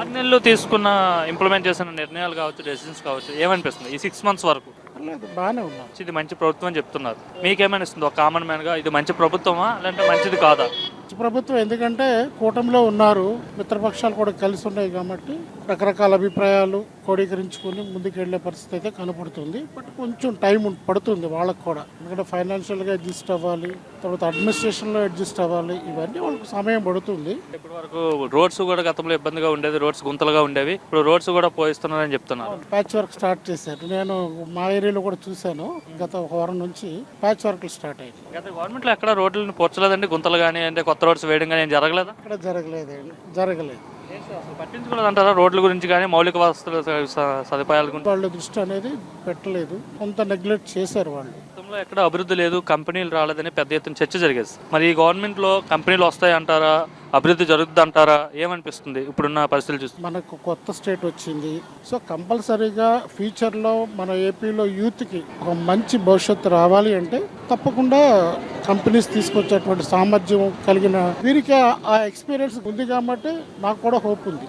ఆరు నెలలు తీసుకున్న ఇంప్లిమెంట్ చేసిన నిర్ణయాలు కావచ్చు డెసిషన్స్ కావచ్చు ఏమనిపిస్తుంది? ఈ సిక్స్ మంత్స్ వరకు? బాగానే ఉన్నాం. ఇది మంచి ప్రభుత్వం అని చెప్తున్నారు. మీకేమనిస్తుంది ఒక కామన్ మ్యాన్గా ఇది మంచి ప్రభుత్వమా లేదంటే మంచిది కాదా? ప్రభుత్వం ఎందుకంటే కూటమిలో ఉన్నారు మిత్రపక్షాలు కూడా కలిసి ఉన్నాయి కాబట్టి రకరకాల అభిప్రాయాలు క్రోడీకరించుకొని ముందుకు వెళ్ళే పరిస్థితి అయితే కనపడుతుంది. బట్ కొంచెం టైం పడుతుంది వాళ్ళకి కూడా. ఎందుకంటే ఫైనాన్షియల్గా అడ్జస్ట్ అవ్వాలి తర్వాత అడ్మినిస్ట్రేషన్లో అడ్జస్ట్ అవ్వాలి ఇవన్నీ వాళ్ళకి సమయం పడుతుంది. ఇప్పటి వరకు రోడ్స్ కూడా గతంలో ఇబ్బందిగా ఉండేది రోడ్స్ గుంతలుగా ఉండేవి. ఇప్పుడు రోడ్స్ కూడా పోయిస్తున్నారని చెప్తున్నారు. ప్యాచ్ వర్క్ స్టార్ట్ చేశారు. నేను మా ఏరియాలో కూడా చూశాను గత ఒక వారం నుంచి ప్యాచ్ వర్క్లు స్టార్ట్ అయ్యాయి గత గవర్నమెంట్లో ఎక్కడ రోడ్లను పోర్చలేదండి? గుంతలు కానీ అంటే కొత్త రోడ్స్ వేయడం కానీ జరగలేదా? ఇక్కడ జరగలేదండి. జరగలేదు. పట్టించుకోలేదు అంటారా? రోడ్ల గురించి కానీ మౌలిక వసతుల సదుపాయాల గురించి? వాళ్ళ దృష్టి అనేది పెట్టలేదు. కొంత నెగ్లెక్ట్ చేశారు వాళ్ళు. గతంలో ఎక్కడ అభివృద్ధి లేదు కంపెనీలు రాలేదని పెద్ద ఎత్తున చర్చ జరిగేది. మరి ఈ గవర్నమెంట్లో కంపెనీలు వస్తాయి అంటారా అభివృద్ధి జరుగుతుంది అంటారా ఏమనిపిస్తుంది ఇప్పుడున్న పరిస్థితులు చూస్తే? మనకు కొత్త స్టేట్ వచ్చింది. సో కంపల్సరీగా ఫ్యూచర్లో మన ఏపీలో యూత్కి ఒక మంచి భవిష్యత్తు రావాలి అంటే తప్పకుండా కంపెనీస్ తీసుకొచ్చేటువంటి సామర్థ్యం కలిగిన వీరికి ఆ ఎక్స్పీరియన్స్ ఉంది కాబట్టి నాకు కూడా హోప్ ఉంది.